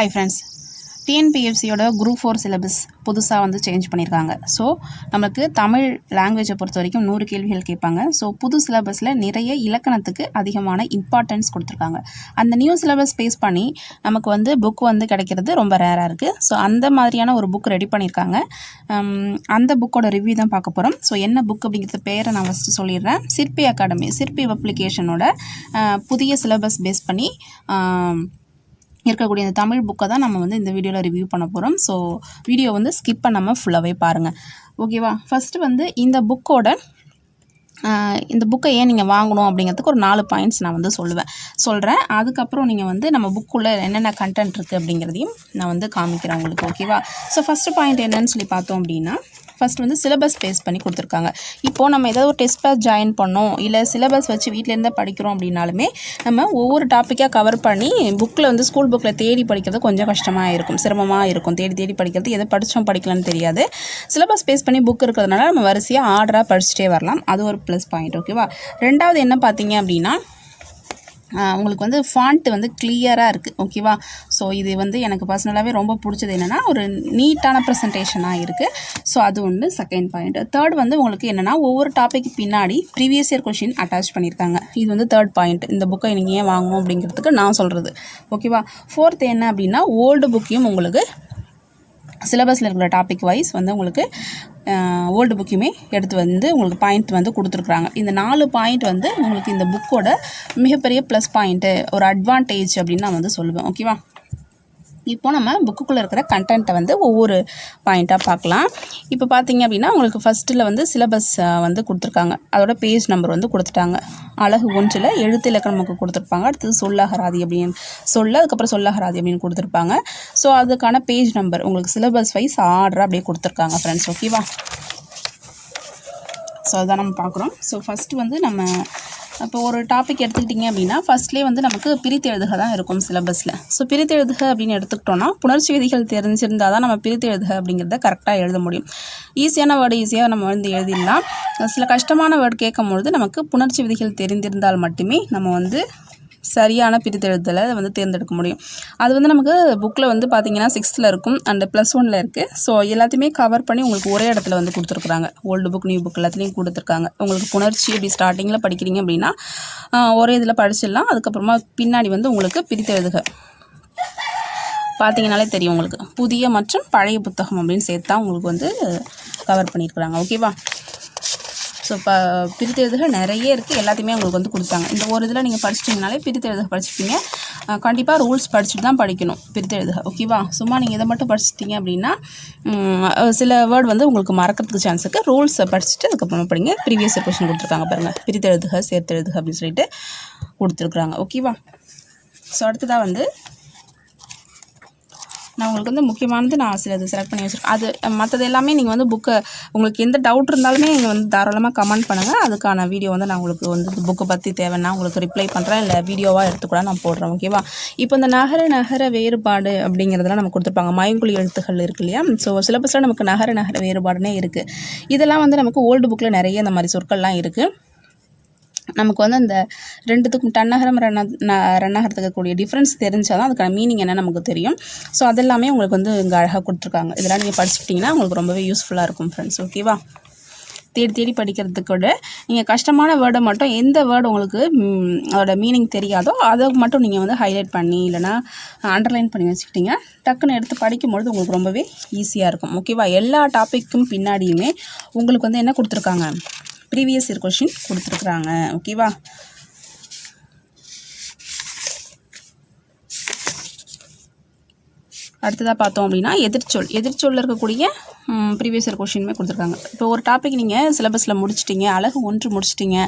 Hi friends டிஎன்பிஎஃப்சியோட group four syllabus புதுசாக வந்து சேஞ்ச் பண்ணியிருக்காங்க ஸோ நமக்கு தமிழ் லாங்குவேஜை பொறுத்த வரைக்கும் நூறு கேள்விகள் கேட்பாங்க. ஸோ புது சிலபஸில் நிறைய இலக்கணத்துக்கு அதிகமான இம்பார்ட்டன்ஸ் கொடுத்துருக்காங்க. அந்த நியூ சிலபஸ் பேஸ் பண்ணி நமக்கு வந்து புக் வந்து கிடைக்கிறது ரொம்ப ரேராக இருக்குது ஸோ அந்த மாதிரியான ஒரு புக் ரெடி பண்ணியிருக்காங்க um, அந்த புக்கோட ரிவ்யூ தான் பார்க்க போகிறோம் ஸோ என்ன புக் அப்படிங்கிறது பேரை நான் ஃபஸ்ட்டு சொல்லிடுறேன். சிற்பி அகாடமி சிற்பி அப்ளிகேஷனோட புதிய சிலபஸ் பேஸ் பண்ணி இருக்கக்கூடிய இந்த தமிழ் புக்கை தான் நம்ம வந்து இந்த வீடியோவில் ரிவ்யூ பண்ண போகிறோம் ஸோ வீடியோ வந்து ஸ்கிப் பண்ணாமல் ஃபுல்லாகவே பாருங்கள் ஓகேவா ஃபஸ்ட்டு வந்து இந்த புக்கோட இந்த புக்கை ஏன் நீங்கள் வாங்கணும் அப்படிங்கிறதுக்கு ஒரு நாலு பாயிண்ட்ஸ் நான் வந்து சொல்லுவேன். சொல்கிறேன் அதுக்கப்புறம் நீங்கள் வந்து நம்ம புக்குள்ளே என்னென்ன கண்டென்ட் இருக்குது அப்படிங்கிறதையும் நான் வந்து காமிக்கிறேன் உங்களுக்கு. ஓகேவா ஸோ ஃபஸ்ட்டு பாயிண்ட் என்னன்னு சொல்லி பார்த்தோம் அப்படின்னா ஃபஸ்ட் வந்து சிலபஸ் பேஸ் பண்ணி கொடுத்துருக்காங்க. இப்போது நம்ம ஏதாவது ஒரு டெஸ்ட் பேஸ் ஜாயின் பண்ணோம் இல்லை சிலபஸ் வச்சு வீட்டில் இருந்தால் படிக்கிறோம் அப்படின்னாலுமே நம்ம ஒவ்வொரு டாப்பிக்காக கவர் பண்ணி புக்கில் வந்து ஸ்கூல் புக்கில் தேடி படிக்கிறது கொஞ்சம் கஷ்டமாக இருக்கும் சிரமமாக இருக்கும். தேடி தேடி படிக்கிறது எதை படித்தோம் படிக்கலாம்னு தெரியாது. சிலபஸ் பேஸ் பண்ணி புக் இருக்கிறதுனால நம்ம வரிசையாக ஆர்டராக படிச்சுட்டே வரலாம். அது ஒரு ப்ளஸ் பாயிண்ட் ஓகேவா ரெண்டாவது என்ன பார்த்தீங்க அப்படின்னா உங்களுக்கு வந்து ஃபாண்ட்டு வந்து கிளியராக இருக்குது ஓகேவா ஸோ இது வந்து எனக்கு பர்சனலாகவே ரொம்ப பிடிச்சது என்னென்னா ஒரு நீட்டான ப்ரெசன்டேஷனாக இருக்குது ஸோ அது ஒன்று செகண்ட் பாயிண்ட் தேர்ட் வந்து உங்களுக்கு என்னென்னா ஒவ்வொரு டாபிக் பின்னாடி ப்ரீவியஸ் இயர் கொஷின் அட்டாச் பண்ணியிருக்காங்க இது வந்து தேர்ட் பாயிண்ட் இந்த புக்கை நீங்கள் ஏன் வாங்கணும் அப்படிங்கிறதுக்கு நான் சொல்கிறது ஓகேவா ஃபோர்த் என்ன அப்படின்னா ஓல்டு புக்கையும் உங்களுக்கு சிலபஸில் இருக்கிற டாபிக் வைஸ் வந்து உங்களுக்கு ஓல்டு புக்கையுமே எடுத்து வந்து உங்களுக்கு பாயிண்ட் வந்து கொடுத்துருக்குறாங்க. இந்த நாலு பாயிண்ட் வந்து உங்களுக்கு இந்த புக்கோட மிகப்பெரிய ப்ளஸ் பாயிண்ட்டு ஒரு அட்வான்டேஜ் அப்படின்னு நான் வந்து சொல்லுவேன். ஓகேவா இப்போ நம்ம புக்குக்குள்ளே இருக்கிற கண்டென்ட்டை வந்து ஒவ்வொரு பாயிண்ட்டாக பார்க்கலாம். இப்போ பார்த்தீங்க அப்படின்னா உங்களுக்கு ஃபஸ்ட்டில் வந்து சிலபஸ் வந்து கொடுத்துருக்காங்க. அதோட பேஜ் நம்பர் வந்து கொடுத்துட்டாங்க. அழகு ஒன்றில் எழுத்து இலக்கணம் நமக்கு கொடுத்துருப்பாங்க. அடுத்தது சொல்லகராதி அப்படின்னு சொல்ல அதுக்கப்புறம் சொல்லகராதி அப்படின்னு கொடுத்துருப்பாங்க. ஸோ அதுக்கான பேஜ் நம்பர் உங்களுக்கு சிலபஸ் வைஸ் ஆர்டராக அப்படியே கொடுத்துருக்காங்க ஃப்ரெண்ட்ஸ் ஓகேவா ஸோ அதான் நம்ம பார்க்குறோம். ஸோ ஃபஸ்ட்டு வந்து நம்ம இப்போ ஒரு டாபிக் எடுத்துக்கிட்டிங்க அப்படின்னா ஃபஸ்ட்லேயே வந்து நமக்கு பிரித்து எழுதுக தான் இருக்கும் சிலபஸில் ஸோ பிரித்து எழுதுக அப்படின்னு எடுத்துக்கிட்டோன்னா புணர்ச்சி விதிகள் தெரிஞ்சிருந்தால் தான் நம்ம பிரித்து எழுதுக அப்படிங்கிறத கரெக்டாக எழுத முடியும். ஈஸியான வேர்டு ஈஸியாக நம்ம வந்து எழுதிடலாம். சில கஷ்டமான வேர்டு கேட்கும்பொழுது நமக்கு புணர்ச்சி விதிகள் தெரிந்திருந்தால் மட்டுமே நம்ம வந்து சரியான பிரித்தெழுதலை வந்து தேர்ந்தெடுக்க முடியும். அது வந்து நமக்கு புக்கில் வந்து பார்த்தீங்கன்னா சிக்ஸ்த்தில் இருக்கும். அண்ட் ப்ளஸ் ஒனில் இருக்குது ஸோ எல்லாத்தையுமே கவர் பண்ணி உங்களுக்கு ஒரே இடத்துல வந்து கொடுத்துருக்குறாங்க. ஓல்டு புக் நியூ புக் எல்லாத்துலேயும் கொடுத்துருக்காங்க. உங்களுக்கு புணர்ச்சி இப்படி ஸ்டார்டிங்கில் படிக்கிறீங்க அப்படின்னா ஒரே இதில் படிச்சிடலாம். அதுக்கப்புறமா பின்னாடி வந்து உங்களுக்கு பிரித்தெழுதுக. பார்த்தீங்கனாலே தெரியும் உங்களுக்கு. புதிய மற்றும் பழைய புத்தகம் அப்படின்னு சேர்த்து தான் உங்களுக்கு வந்து கவர் பண்ணியிருக்கிறாங்க. ஓகேவா ஸோ இப்போ பிரித்தெழுதுகள் நிறைய இருக்குது எல்லாத்தையுமே உங்களுக்கு வந்து கொடுத்தாங்க. இந்த ஒரு இதில் நீங்கள் படிச்சிட்டிங்கனாலே பிரித்தெழுதுக படிச்சுப்பீங்க கண்டிப்பாக ரூல்ஸ் படிச்சுட்டு தான் படிக்கணும் பிரித்தெழுதுக ஓகேவா சும்மா நீங்கள் இதை மட்டும் படிச்சிட்டிங்க அப்படின்னா சில வேர்டு வந்து உங்களுக்கு மறக்கிறதுக்கு சான்ஸ் இருக்குது ரூல்ஸை படிச்சுட்டு அதுக்கப்புறமா படிங்க. ப்ரீவியஸ் கொஸ்டின் கொடுத்துருக்காங்க பாருங்கள் பிரித்தெழுதுக சேர்த்தெழுதுக அப்படின்னு சொல்லிட்டு கொடுத்துருக்குறாங்க. ஓகேவா ஸோ அடுத்ததாக வந்து நான் உங்களுக்கு வந்து முக்கியமானது நான் சிலது செலக்ட் பண்ணி வச்சுருக்கேன். அது மற்றது எல்லாமே நீங்கள் வந்து புக்கை உங்களுக்கு எந்த டவுட் இருந்தாலுமே நீங்கள் வந்து தாராளமாக கமெண்ட் பண்ணுங்கள் அதுக்கான வீடியோ வந்து நான் உங்களுக்கு வந்து புக்கை பற்றி தேவைன்னா உங்களுக்கு ரிப்ளை பண்ணுறேன் இல்லை வீடியோவாக எடுத்துக்கூட நான் போடுறேன் ஓகேவா இப்போ இந்த நகர நகர வேறுபாடு அப்படிங்கிறதெல்லாம் நம்ம கொடுத்துருப்பாங்க. மயங்குழி எழுத்துக்கள் இருக்கு இல்லையா? ஸோ சிலபஸில் நமக்கு நகர நகர வேறுபாடுனே இருக்குது இதெல்லாம் வந்து நமக்கு ஓல்டு புக்கில் நிறைய இந்த மாதிரி சொற்கள்லாம் இருக்குது நமக்கு வந்து அந்த ரெண்டுத்துக்கும் டன்னகரம் ரன்ன ரன்னகரத்துக்கு ரென்னகரத்துக்கு இருக்கக்கூடிய டிஃப்ரென்ஸ் தெரிஞ்சால் தான் அதுக்கான மீனிங் என்ன நமக்கு தெரியும். ஸோ அதெல்லாமே உங்களுக்கு வந்து இங்கே அழகாக கொடுத்துருக்காங்க. இதெல்லாம் நீங்கள் படிச்சுக்கிட்டிங்கன்னா உங்களுக்கு ரொம்பவே யூஸ்ஃபுல்லாக இருக்கும் ஃப்ரெண்ட்ஸ் ஓகேவா தேடி தேடி படிக்கிறதுக்கு விட நீங்கள் கஷ்டமான வேர்டை மட்டும் எந்த வேர்டு உங்களுக்கு அதோட மீனிங் தெரியாதோ அதை மட்டும் நீங்கள் வந்து ஹைலைட் பண்ணி இல்லைனா அண்டர்லைன் பண்ணி வச்சுக்கிட்டிங்க. டக்குன்னு எடுத்து படிக்கும்பொழுது உங்களுக்கு ரொம்பவே ஈஸியாக இருக்கும். ஓகேவா எல்லா டாப்பிக்கும் பின்னாடியுமே உங்களுக்கு வந்து என்ன கொடுத்துருக்காங்க? ப்ரீவியஸ் இயர் கொஷின் கொடுத்துருக்குறாங்க. ஓகேவா அடுத்ததாக பார்த்தோம் அப்படின்னா எதிர்ச்சொல். எதிர்ச்சொல்ல இருக்கக்கூடிய ப்ரீவியஸ் இயர் கொஷினுமே கொடுத்துருக்காங்க. இப்போ ஒரு டாபிக் நீங்கள் சிலபஸில் முடிச்சிட்டிங்க அழகு ஒன்று முடிச்சிட்டிங்க.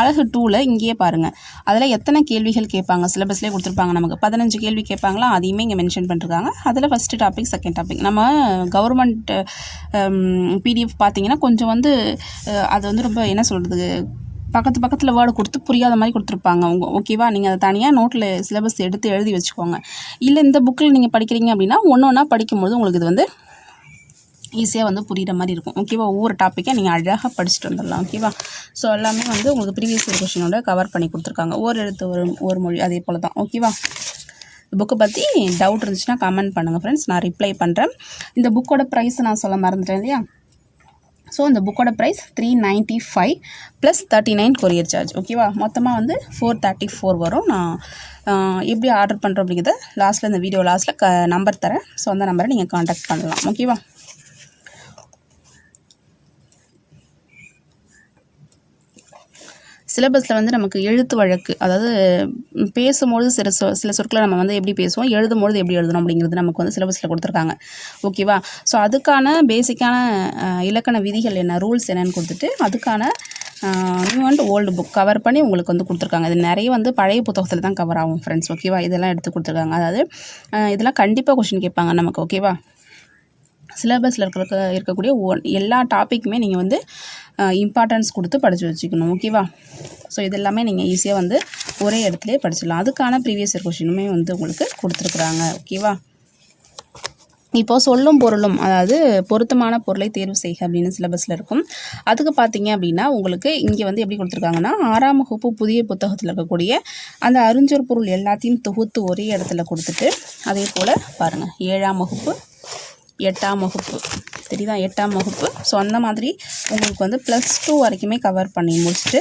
அழகு டூவில் இங்கேயே பாருங்கள் அதில் எத்தனை கேள்விகள் கேட்பாங்க? சிலபஸ்லேயே கொடுத்துருப்பாங்க நமக்கு. பதினஞ்சு கேள்வி கேட்பாங்களா? அதையுமே இங்கே மென்ஷன் பண்ணிருக்காங்க. அதில் ஃபஸ்ட்டு டாபிக் செகண்ட் டாபிக் நம்ம கவர்மெண்ட் பிடிஎஃப் பார்த்தீங்கன்னா கொஞ்சம் வந்து அது வந்து ரொம்ப என்ன சொல்கிறது பக்கத்து பக்கத்தில் வேர்டு கொடுத்து புரியாத மாதிரி கொடுத்துருப்பாங்க அவங்க. ஓகேவா நீங்கள் அதை தனியாக நோட்டில் சிலபஸ் எடுத்து எழுதி வச்சுக்கோங்க. இல்லை இந்த புக்கில் நீங்கள் படிக்கிறீங்க அப்படின்னா ஒன்று ஒன்றா படிக்கும்போது உங்களுக்கு இது வந்து ஈஸியாக வந்து புரிகிற மாதிரி இருக்கும். ஓகேவா ஒவ்வொரு டாப்பிக்கை நீங்கள் அழகாக படிச்சுட்டு வந்துடலாம். ஓகேவா ஸோ எல்லாமே வந்து உங்களுக்கு ப்ரீவியஸ் இயர் கொஷினோட கவர் பண்ணி கொடுத்துருக்காங்க. ஒரு எழுத்து ஒரு ஒரு மொழி அதே போல் தான் ஓகேவா புக்கை பற்றி டவுட் இருந்துச்சுன்னா கமெண்ட் பண்ணுங்கள் ஃப்ரெண்ட்ஸ் நான் ரிப்ளை பண்ணுறேன் இந்த புக்கோட ப்ரைஸ் நான் சொல்ல மறந்துட்டேன் இல்லையா? ஸோ இந்த புக்கோட price three ninety five plus thirty nine courier charge ஓகேவா மொத்தமாக வந்து ஃபோர் தேர்ட்டி ஃபோர் வரும். நான் எப்படி ஆர்டர் பண்ணுறோம் அப்படிங்கிறத லாஸ்ட்டில் இந்த வீடியோ லாஸ்ட்டில் க நம்பர் தரேன். ஸோ அந்த நம்பரை நீங்கள் காண்டாக்ட் பண்ணலாம். ஓகேவா சிலபஸில் வந்து நமக்கு எழுத்து வழக்கு அதாவது பேசும்பொழுது சில சொ சில சொற்களை நம்ம வந்து எப்படி பேசுவோம் எழுதும்பொழுது எப்படி எழுதணும் அப்படிங்கிறது நமக்கு வந்து சிலபஸில் கொடுத்துருக்காங்க. ஓகேவா ஸோ அதுக்கான பேசிக்கான இலக்கண விதிகள் என்ன? ரூல்ஸ் என்னன்னு கொடுத்துட்டு அதுக்கான new and old book cover பண்ணி உங்களுக்கு வந்து கொடுத்துருக்காங்க. இது நிறைய வந்து பழைய புத்தகத்தில் தான் கவர் ஆகும் ஃப்ரெண்ட்ஸ் ஓகேவா இதெல்லாம் எடுத்து கொடுத்துருக்காங்க. அதாவது இதெல்லாம் கண்டிப்பாக கொஷின் கேட்பாங்க நமக்கு. ஓகேவா சிலபஸில் இருக்கிற இருக்கக்கூடிய ஒன் எல்லா டாப்பிக்குமே நீங்கள் வந்து இம்பார்ட்டன்ஸ் கொடுத்து படித்து வச்சுக்கணும். ஓகேவா ஸோ இதெல்லாமே நீங்கள் ஈஸியாக வந்து ஒரே இடத்துலேயே படிச்சிடலாம். அதுக்கான ப்ரீவியஸ் இயர் கொஷினுமே வந்து உங்களுக்கு கொடுத்துருக்குறாங்க. ஓகேவா இப்போது சொல்லும் பொருளும் அதாவது பொருத்தமான பொருளை தேர்வு செய்க அப்படின்னு சிலபஸில் இருக்கும். அதுக்கு பார்த்தீங்க அப்படின்னா உங்களுக்கு இங்கே வந்து எப்படி கொடுத்துருக்காங்கன்னா ஆறாம் வகுப்பு புதிய புத்தகத்தில் இருக்கக்கூடிய அந்த அறிஞ்சொர் பொருள் எல்லாத்தையும் தொகுத்து ஒரே இடத்துல கொடுத்துட்டு அதே போல் பாருங்கள் ஏழாம் வகுப்பு எட்டாம் வகுப்பு. தெரியுதா? எட்டாம் வகுப்பு. ஸோ அந்த மாதிரி உங்களுக்கு வந்து ப்ளஸ் டூ வரைக்குமே கவர் பண்ணி முடிச்சுட்டு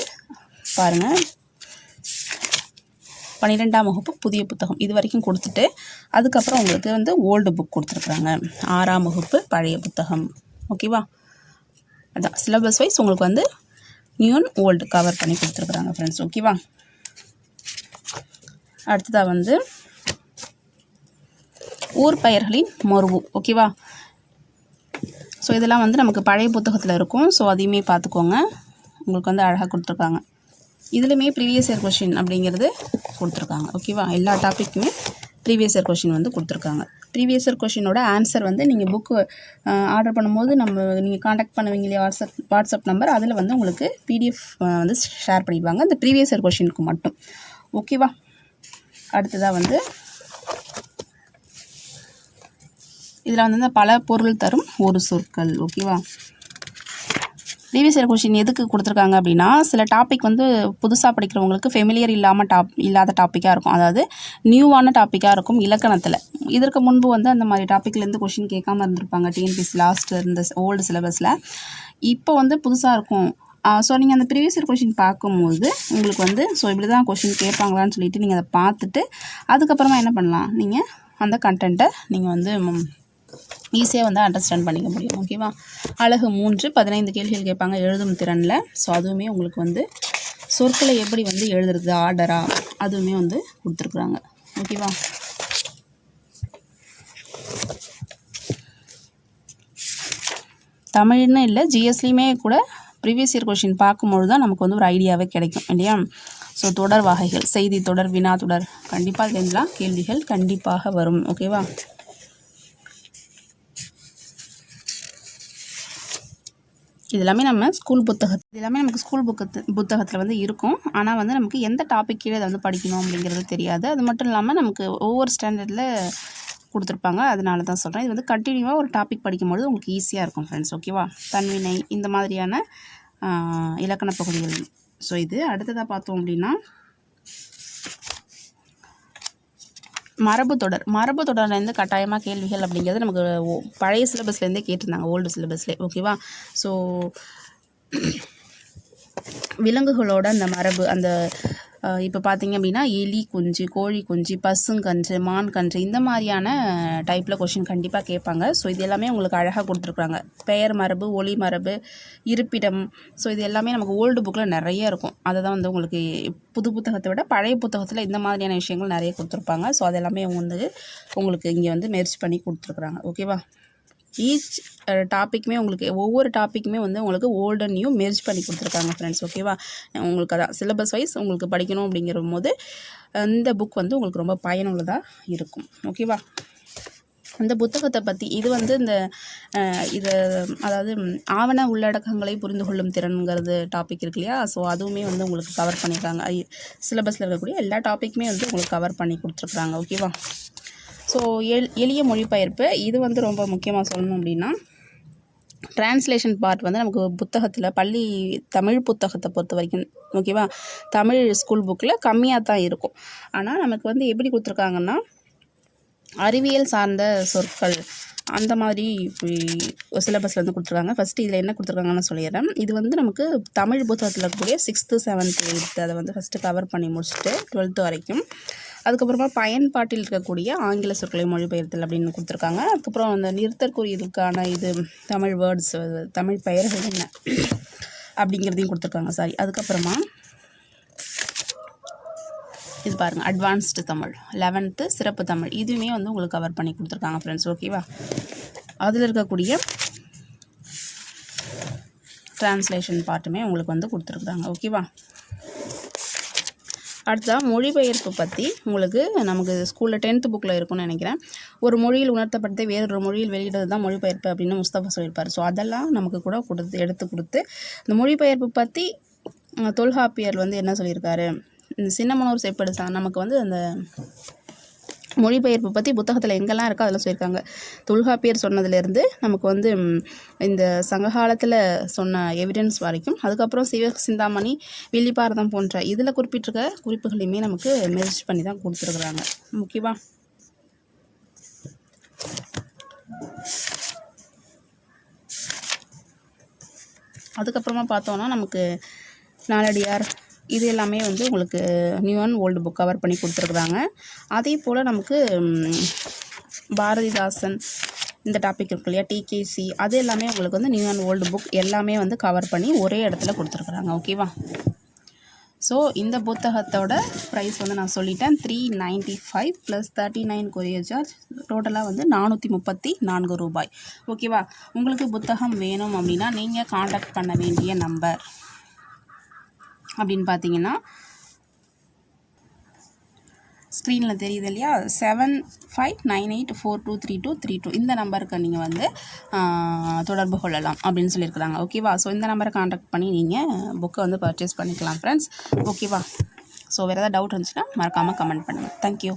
பாருங்கள் பன்னிரெண்டாம் வகுப்பு புதிய புத்தகம். இது வரைக்கும் கொடுத்துட்டு அதுக்கப்புறம் உங்களுக்கு வந்து ஓல்டு புக் கொடுத்துருக்குறாங்க. ஆறாம் வகுப்பு பழைய புத்தகம். ஓகேவா அதான் சிலபஸ் வைஸ் உங்களுக்கு வந்து நியூ அண்ட் ஓல்டு கவர் பண்ணி கொடுத்துருக்குறாங்க ஃப்ரெண்ட்ஸ் ஓகேவா அடுத்ததாக வந்து ஊர் பெயர்களின் மருவு ஓகேவா ஸோ இதெல்லாம் வந்து நமக்கு பழைய புத்தகத்தில் இருக்கும். ஸோ அதையுமே பார்த்துக்கோங்க. உங்களுக்கு வந்து அழகாக கொடுத்துருக்காங்க. இதுலையுமே ப்ரீவியஸ் இயர் கொஷின் அப்படிங்கிறது கொடுத்துருக்காங்க ஓகேவா எல்லா டாப்பிக்குமே ப்ரீவியஸ் இயர் கொஷின் வந்து கொடுத்துருக்காங்க. ப்ரீவியஸ் இயர் கொஷினோட ஆன்சர் வந்து நீங்கள் புக்கு ஆர்டர் பண்ணும்போது நம்ம நீங்கள் காண்டாக்ட் பண்ணுவீங்க இல்லையா வாட்ஸ்அப் வாட்ஸ்அப் நம்பர் அதில் வந்து உங்களுக்கு பிடிஎஃப் வந்து ஷேர் பண்ணிடுவாங்க. இந்த ப்ரீவியஸ் இயர் கொஷினுக்கு மட்டும் ஓகேவா அடுத்ததாக வந்து இதில் வந்து இந்த பல பொருள் தரும் ஒரு சொற்கள் ஓகேவா ப்ரீவியஸ் இயர் கொஷின் எதுக்கு கொடுத்துருக்காங்க அப்படின்னா சில டாபிக் வந்து புதுசாக படிக்கிறவங்களுக்கு ஃபெமிலியர் இல்லாமல் டாப் இல்லாத டாப்பிக்காக இருக்கும். அதாவது நியூவான டாப்பிக்காக இருக்கும் இலக்கணத்தில். இதற்கு முன்பு வந்து அந்த மாதிரி டாப்பிக்லேருந்து கொஷின் கேட்காம இருந்திருப்பாங்க டிஎன்பிசி லாஸ்ட் இருந்த ஓல்டு சிலபஸில் இப்போ வந்து புதுசாக இருக்கும். ஸோ நீங்கள் அந்த ப்ரீவியஸ் இயர் கொஷின் பார்க்கும்போது உங்களுக்கு வந்து ஸோ இப்படி தான் கொஷின் கேட்பாங்களான்னு சொல்லிட்டு நீங்கள் அதை பார்த்துட்டு அதுக்கப்புறமா என்ன பண்ணலாம்? நீங்கள் அந்த கண்டென்ட்டை நீங்கள் வந்து ஈஸியாக வந்து அண்டர்ஸ்டாண்ட் பண்ணிக்க முடியும் ஓகேவா அழகு மூன்று பதினைந்து கேள்விகள் கேட்பாங்க எழுதும் திறனில். ஸோ அதுவுமே உங்களுக்கு வந்து சொற்களை எப்படி வந்து எழுதுறது ஆர்டரா அதுவுமே வந்து கொடுத்துருக்குறாங்க ஓகேவா தமிழ்னு இல்லை ஜிஎஸ்லேயுமே கூட ப்ரீவியஸ் இயர் கொஷின் பார்க்கும்பொழுது தான் நமக்கு வந்து ஒரு ஐடியாவே கிடைக்கும் இல்லையா? ஸோ தொடர் வகைகள் செய்தி தொடர் வினா தொடர் கண்டிப்பாக இதெல்லாம் கேள்விகள் கண்டிப்பாக வரும் ஓகேவா இது எல்லாமே நம்ம ஸ்கூல் புத்தகம் இது எல்லாமே நமக்கு ஸ்கூல் புக்கத்து புத்தகத்தில் வந்து இருக்கும். ஆனால் வந்து நமக்கு எந்த டாபிக் கீழே அதை வந்து படிக்கணும் அப்படிங்கிறது தெரியாது. அது மட்டும் இல்லாமல் நமக்கு ஒவ்வொரு ஸ்டாண்டர்டில் கொடுத்துருப்பாங்க. அதனால தான் சொல்கிறேன் இது வந்து கண்டினியூவாக ஒரு டாபிக் படிக்கும்பொழுது உங்களுக்கு ஈஸியாக இருக்கும் ஃப்ரெண்ட்ஸ் ஓகேவா தன்வினை இந்த மாதிரியான இலக்கண பகுதிகள். ஸோ இது அடுத்ததாக பார்த்தோம் அப்படின்னா மரபு தொடர் மரபு தொடர்லேருந்து கட்டாயமாக கேள்விகள் அப்படிங்கிறது நமக்கு பழைய சிலபஸ்லேருந்தே கேட்டிருந்தாங்க ஓல்டு சிலபஸ்லேயே ஓகேவா ஸோ விலங்குகளோட அந்த மரபு அந்த இப்போ பார்த்தீங்க அப்படின்னா எலி குஞ்சு கோழி குஞ்சு பசுங்கன்று மான் கன்று இந்த மாதிரியான டைப்பில் கொஷின் கண்டிப்பாக கேட்பாங்க. ஸோ இது எல்லாமே உங்களுக்கு அழகாக கொடுத்துருக்குறாங்க. பெயர் மரபு ஒளி மரபு இருப்பிடம். ஸோ இது எல்லாமே நமக்கு ஓல்டு புக்கில் நிறைய இருக்கும். அதை தான் வந்து உங்களுக்கு புது புத்தகத்தை விட பழைய புத்தகத்தில் இந்த மாதிரியான விஷயங்கள் நிறைய கொடுத்துருப்பாங்க. ஸோ அதெல்லாமே அவங்க வந்து உங்களுக்கு இங்கே வந்து மெர்ச் பண்ணி கொடுத்துருக்குறாங்க. ஓகேவா ஈச் டாப்பிக்குமே uh, உங்களுக்கு ஒவ்வொரு டாப்பிக்குமே வந்து உங்களுக்கு ஓல்டு அண்ட் நியூ மெர்ஜ் பண்ணி கொடுத்துருக்காங்க ஃப்ரெண்ட்ஸ் ஓகேவா உங்களுக்கு அதான் சிலபஸ் வைஸ் உங்களுக்கு படிக்கணும் அப்படிங்கிற போது இந்த புக் வந்து உங்களுக்கு ரொம்ப பயனுள்ளதாக இருக்கும். ஓகேவா இந்த புத்தகத்தை பற்றி இது வந்து இந்த இது அதாவது ஆவண உள்ளடக்கங்களை புரிந்து கொள்ளும் திறனுங்கிறது டாபிக் இருக்கு இல்லையா? ஸோ அதுவுமே வந்து உங்களுக்கு கவர் பண்ணியிருக்காங்க சிலபஸில் இருக்கக்கூடிய எல்லா டாப்பிக்குமே வந்து உங்களுக்கு கவர் பண்ணி கொடுத்துருக்குறாங்க. ஓகேவா ஸோ எள் எளிய மொழிபெயர்ப்பு. இது வந்து ரொம்ப முக்கியமாக சொல்லணும் அப்படின்னா டிரான்ஸ்லேஷன் பார்ட் வந்து நமக்கு புத்தகத்தில் பள்ளி தமிழ் புத்தகத்தை பொறுத்த வரைக்கும் ஓகேவா? தமிழ் ஸ்கூல் புக்கில் கம்மியாக தான் இருக்கும். ஆனால் நமக்கு வந்து எப்படி கொடுத்துருக்காங்கன்னா அறிவியல் சார்ந்த சொற்கள் அந்த மாதிரி சிலபஸில் வந்து கொடுத்துருக்காங்க. ஃபஸ்ட்டு இதில் என்ன கொடுத்துருக்காங்கன்னு சொல்லிடுறேன். இது வந்து நமக்கு தமிழ் புத்தகத்தில் இருக்கக்கூடிய சிக்ஸ்த்து செவன்த்து எயித்து அதை வந்து ஃபஸ்ட்டு கவர் பண்ணி முடிச்சுட்டு டுவெல்த்து வரைக்கும். அதுக்கப்புறமா பயன்பாட்டில் இருக்கக்கூடிய ஆங்கில சொற்களை மொழிபெயர்த்தல் அப்படின்னு கொடுத்துருக்காங்க. அதுக்கப்புறம் அந்த நிறுத்தற்குரியதுக்கான இது தமிழ் வேர்ட்ஸ் தமிழ் பெயர்கள் என்ன அப்படிங்கிறதையும் கொடுத்துருக்காங்க. சாரி அதுக்கப்புறமா இது பாருங்கள் அட்வான்ஸ்டு தமிழ். லெவன்த்து சிறப்பு தமிழ். இதுவுமே வந்து உங்களுக்கு கவர் பண்ணி கொடுத்துருக்காங்க ஃப்ரெண்ட்ஸ் ஓகேவா அதில் இருக்கக்கூடிய ட்ரான்ஸ்லேஷன் பார்ட்டுமே உங்களுக்கு வந்து கொடுத்துருக்குறாங்க. ஓகேவா அடுத்தா மொழிபெயர்ப்பு பற்றி உங்களுக்கு நமக்கு ஸ்கூலில் டென்த்து புக்கில் இருக்கும்னு நினைக்கிறேன். ஒரு மொழியில் உணர்த்தப்பட்டதை வேறொரு மொழியில் வெளியிடுறது தான் மொழிபெயர்ப்பு அப்படின்னு முஸ்தபா சொல்லியிருப்பார். ஸோ அதெல்லாம் நமக்கு கூட கொடுத்து எடுத்து கொடுத்து இந்த மொழிபெயர்ப்பு பற்றி தொல்காப்பியர் வந்து என்ன சொல்லியிருக்காரு? இந்த சின்னமனூர் செப்பேடு சா நமக்கு வந்து அந்த மொழிபெயர்ப்பு பற்றி புத்தகத்தில் எங்கெல்லாம் இருக்கோ அதெல்லாம் சொல்லியிருக்காங்க. தொல்காப்பியர் சொன்னதுலேருந்து நமக்கு வந்து இந்த சங்ககாலத்தில் சொன்ன எவிடன்ஸ் வரைக்கும் அதுக்கப்புறம் சிவ சிந்தாமணி வில்லிபாரதம் போன்ற இதில் குறிப்பிட்டிருக்க குறிப்புகளையுமே நமக்கு மெர்ஜ் பண்ணி தான் கொடுத்துருக்குறாங்க. முக்கியமாக அதுக்கப்புறமா பார்த்தோன்னா நமக்கு நாலடியார் இது எல்லாமே வந்து உங்களுக்கு new and old book cover பண்ணி கொடுத்துருக்குறாங்க. அதே போல் நமக்கு பாரதிதாசன் இந்த டாபிக் இருக்கு இல்லையா? டிகேசி அது எல்லாமே உங்களுக்கு வந்து நியூ அண்ட் ஓல்டு புக் எல்லாமே வந்து கவர் பண்ணி ஒரே இடத்துல கொடுத்துருக்குறாங்க. ஓகேவா ஸோ இந்த புத்தகத்தோட ப்ரைஸ் வந்து நான் சொல்லிட்டேன். Three ninety five plus thirty nine courier charge டோட்டலாக வந்து நானூற்றி முப்பத்தி நான்கு ரூபாய். ஓகேவா உங்களுக்கு புத்தகம் வேணும் அப்படின்னா நீங்கள் காண்டாக்ட் பண்ண வேண்டிய நம்பர் அப்படின்னு பார்த்தீங்கன்னா ஸ்க்ரீனில் தெரியுது இல்லையா? Seven five nine eight four two three two three two இந்த நம்பருக்கு நீங்கள் வந்து தொடர்பு கொள்ளலாம் அப்படின்னு சொல்லியிருக்கிறாங்க. ஓகேவா ஸோ இந்த நம்பரை காண்டாக்ட் பண்ணி நீங்கள் புக்கை வந்து பர்ச்சேஸ் பண்ணிக்கலாம் ஃப்ரெண்ட்ஸ் ஓகேவா ஸோ வேறு ஏதாவது டவுட் இருந்துச்சுன்னா மறக்காமல் கமெண்ட் பண்ணுங்கள் தேங்க்யூ